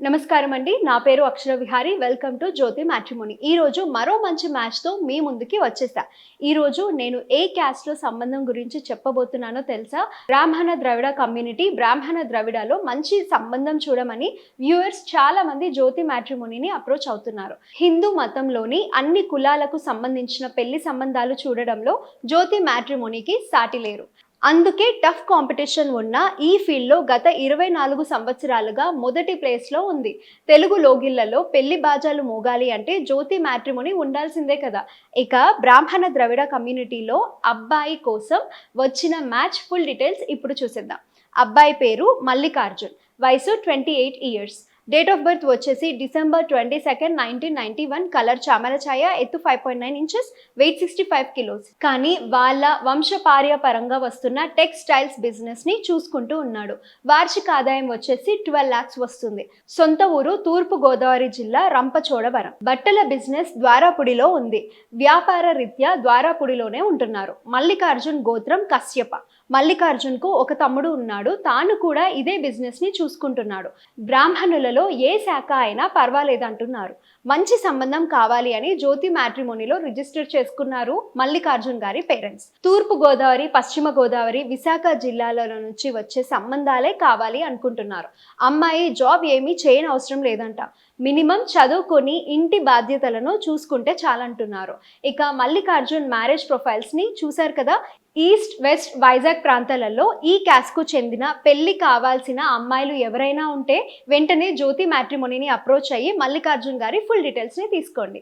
నమస్కారం అండి. నా పేరు Akshara Vihari. Welcome to Jyothi matrimony ఈ రోజు మరో మంచి మ్యాచ్తో మీ ముందుకి వచ్చేసా ఈ రోజు నేను ఏ క్యాస్ట్లో సంబంధం గురించి చెప్పబోతున్నానో తెలుసా? బ్రాహ్మణ ద్రవిడ కమ్యూనిటీ బ్రాహ్మణ ద్రవిడలో మంచి సంబంధం చూడమని వ్యూయర్స్ చాలా మంది జ్యోతి మ్యాట్రిమోనిని అప్రోచ్ అవుతున్నారు. హిందూ మతంలోని అన్ని కులాలకు సంబంధించిన పెళ్ళి సంబంధాలు చూడడంలో జ్యోతి మ్యాట్రిమోనికి సాటి లేరు. అందుకే టఫ్ కాంపిటీషన్ ఉన్న ఈ ఫీల్డ్లో గత ఇరవై నాలుగు సంవత్సరాలుగా మొదటి ప్లేస్లో ఉంది. తెలుగు లోగిళ్ళలో పెళ్ళి బాజాలు మోగాలి అంటే జ్యోతి మ్యాట్రిమోని ఉండాల్సిందే కదా. ఇక బ్రాహ్మణ ద్రవిడ కమ్యూనిటీలో అబ్బాయి కోసం వచ్చిన మ్యాచ్ ఫుల్ డీటెయిల్స్ ఇప్పుడు చూసేద్దాం. అబ్బాయి పేరు మల్లికార్జున్. వయసు twenty eight years. Date of birth వచ్చేసి December twenty second nineteen ninety one colour Chamala ఛాయ ఎత్తు five point nine inches weight sixty five kilos కానీ వాళ్ళ వంశపార్య పరంగా వస్తున్న టెక్స్టైల్స్ బిజినెస్ని చూసుకుంటూ ఉన్నాడు. వార్షిక ఆదాయం వచ్చేసి ట్వెల్వ్ లాక్స్ వస్తుంది. సొంత ఊరు తూర్పు గోదావరి జిల్లా రంపచోడవరం. బట్టల బిజినెస్ ద్వారాపుడిలో ఉంది. వ్యాపార రీత్యా ద్వారాపుడిలోనే ఉంటున్నారు. మల్లికార్జున్ గోత్రం కశ్యప. మల్లికార్జున్కు ఒక తమ్ముడు ఉన్నాడు. తాను కూడా ఇదే బిజినెస్ని చూసుకుంటున్నాడు. బ్రాహ్మణులలో ఏ శాఖ అయినా పర్వాలేదంటున్నారు. మంచి సంబంధం కావాలి అని జ్యోతి మ్యాట్రిమోనీలో రిజిస్టర్ చేసుకున్నారు మల్లికార్జున్ గారి పేరెంట్స్. తూర్పు గోదావరి పశ్చిమ గోదావరి విశాఖ జిల్లాల నుంచి వచ్చే సంబంధాలే కావాలి అనుకుంటున్నారు. అమ్మాయి జాబ్ ఏమీ చేయని అవసరం లేదంట. మినిమం చదువుకొని ఇంటి బాధ్యతలను చూసుకుంటే చాలంటున్నారు. ఇక మల్లికార్జున్ మ్యారేజ్ ప్రొఫైల్స్ని చూశారు కదా ఈస్ట్ వెస్ట్ వైజాగ్ ప్రాంతాలలో ఈ క్యాస్కు చెందిన పెళ్ళి కావాల్సిన అమ్మాయిలు ఎవరైనా ఉంటే వెంటనే జ్యోతి మ్యాట్రిమోనీని అప్రోచ్ అయ్యి మల్లికార్జున్ గారి ఫుల్ డీటెయిల్స్ని తీసుకోండి.